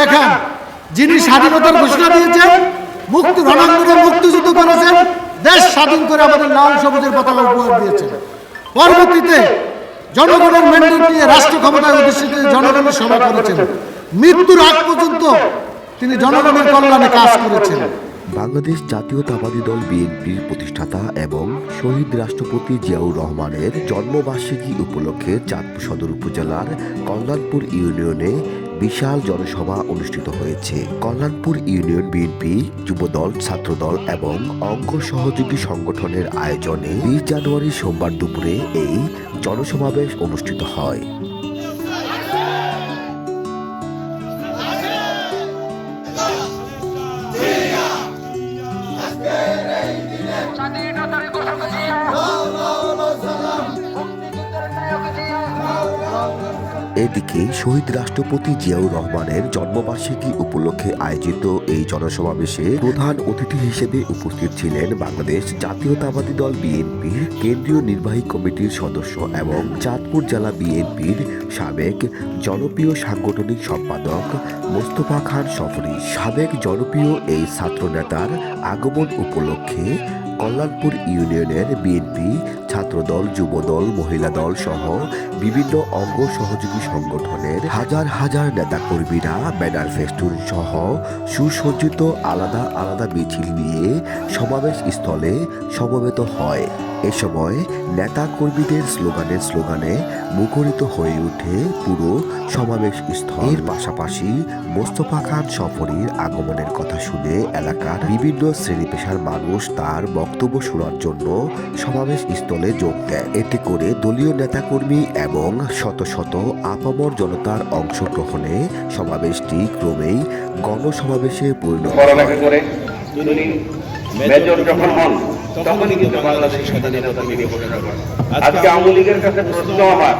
দেখান, যিনি স্বাধীনতার ঘোষণা দিয়েছেন, মুক্তি রণাঙ্গনে মুক্তিযুদ্ধ করেছেন, দেশ স্বাধীন করে আমাদের লাল সবুজের পতাকা উপহার দিয়েছেন। পরবর্তীতে জনগণের ম্যান্ডেট নিয়ে রাষ্ট্র ক্ষমতায় অধিষ্ঠিত জনগণের সেবা করেছেন, মৃত্যুর আগ পর্যন্ত তিনি জনগণের কল্যাণে কাজ করেছেন। বাংলাদেশ জাতীয়তাবাদী দল বিএনপির প্রতিষ্ঠাতা এবং শহীদ রাষ্ট্রপতি জিয়াউর রহমানের জন্মবার্ষিকী উপলক্ষে চাঁদপুর সদর উপজেলার কল্যাণপুর ইউনিয়নে বিশাল জনসভা অনুষ্ঠিত হয়েছে। কল্যাণপুর ইউনিয়ন বিএনপি, যুবদল, ছাত্রদল এবং অঙ্গ সহযোগী সংগঠনের আয়োজনে বিশ জানুয়ারি সোমবার দুপুরে এই জনসমাবেশ অনুষ্ঠিত হয়। স্বাধীনতার এদিকে শহীদ রাষ্ট্রপতি জিয়াউর রহমানের জন্মবার্ষিকী উপলক্ষে আয়োজিত এই জনসমাবেশে প্রধান অতিথি হিসেবে উপস্থিত ছিলেন বাংলাদেশ জাতীয়তাবাদী দল বিএনপির কেন্দ্রীয় নির্বাহী কমিটির সদস্য এবং চাঁদপুর জেলা বিএনপির সাবেক জনপ্রিয় সাংগঠনিক সম্পাদক মোস্তফা খান সফরি। সাবেক জনপ্রিয় এই ছাত্র নেতার আগমন উপলক্ষে কল্যাণপুর ইউনিয়নের বিএনপি ছাত্রদল, যুবদল মহিলা দল সহ বিভিন্ন অঙ্গ সহযোগী সংগঠনের হাজার হাজার নেতাকর্মীরা ব্যানার ফেস্টুন সহ সুসজ্জিত আলাদা আলাদা মিছিল নিয়ে সমাবেশ স্থলে সমবেত হয়। এ সময় নেতা কর্মীদের স্লোগানে স্লোগানে মুখরিত হয়ে ওঠে পুরো সমাবেশ স্থল। এর পাশাপাশি মোস্তফা খান সফরের আগমনের কথা শুনে এলাকার বিভিন্ন শ্রেণি পেশার মানুষ তার বক্তব্য শোনার জন্য সমাবেশ স্থলে যোগ দেয়। এতে করে দলীয় নেতাকর্মী এবং শত শত আপামর জনতার অংশগ্রহণে সমাবেশটি ক্রমেই গণসমাবেশে পরিণত করে মেজর যখন হন, তখনই কিন্তু স্বাধীনতা আজকে আওয়ামী লীগের কাছে প্রশ্ন আমার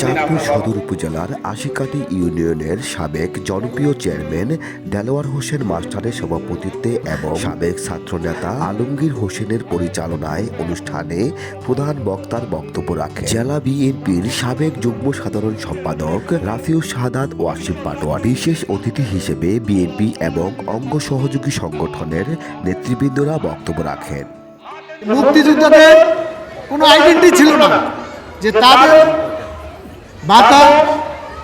চাঁদপুর সদর উপজেলার আশিকাটি ইউনিয়নের সাবেক জনপ্রিয় চেয়ারম্যান দেলোয়ার হোসেন মাস্টারের সভাপতিত্বে এবং সাবেক ছাত্রনেতা আলমগীর হোসেনের পরিচালনায় অনুষ্ঠানে প্রধান বক্তার বক্তব্য রাখেন। জেলা বিএনপির সাবেক যুগ্ম সাধারণ সম্পাদক রাফিউ শাহাদাত ওয়াসিম পাটোয়ার বিশেষ অতিথি হিসেবে বিএনপি এবং অঙ্গ সহযোগী সংগঠনের নেতৃবৃন্দরা বক্তব্য রাখেন। মুক্তিযুদ্ধতে কোনো আইডেন্টি ছিল না। যে তাদের ভাতা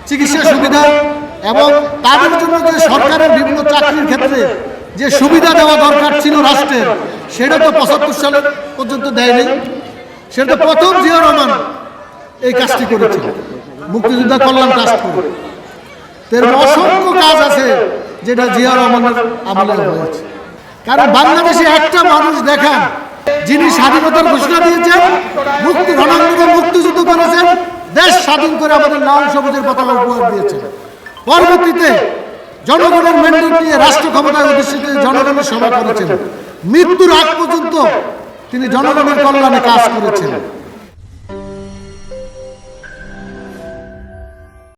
চিকিৎসা সুবিধা এবং তাদের জন্য যে সরকারের বিভিন্ন চাকরির ক্ষেত্রে যে সুবিধা দেওয়া দরকার ছিল রাষ্ট্রের, সেটা তো পঁচাত্তর সালে পর্যন্ত দেয়নি। সেটা প্রথম জিয়া রহমান এই কাজটি করেছিল। মুক্তিযোদ্ধা কল্যাণ ট্রাস্ট করে। এর অসংখ্য কাজ আছে যেটা জিয়া রহমানের আমলে হয়েছে। কারণ বাংলাদেশে একটা মানুষ দেখান, যিনি স্বাধীনতার ঘোষণা দিয়েছেন মুক্তি রণাঙ্গনে মুক্তিযুদ্ধ করেছেন দেশ স্বাধীন করে আমাদের লাল সবুজের পতাকা উপহার দিয়েছেন পরবর্তীতে জনগণের ম্যান্ডেট নিয়ে রাষ্ট্র ক্ষমতায় অধিষ্ঠিত জনগণের সভা করেছেন। মৃত্যুর আগ পর্যন্ত তিনি জনগণের কল্যাণে কাজ করেছেন।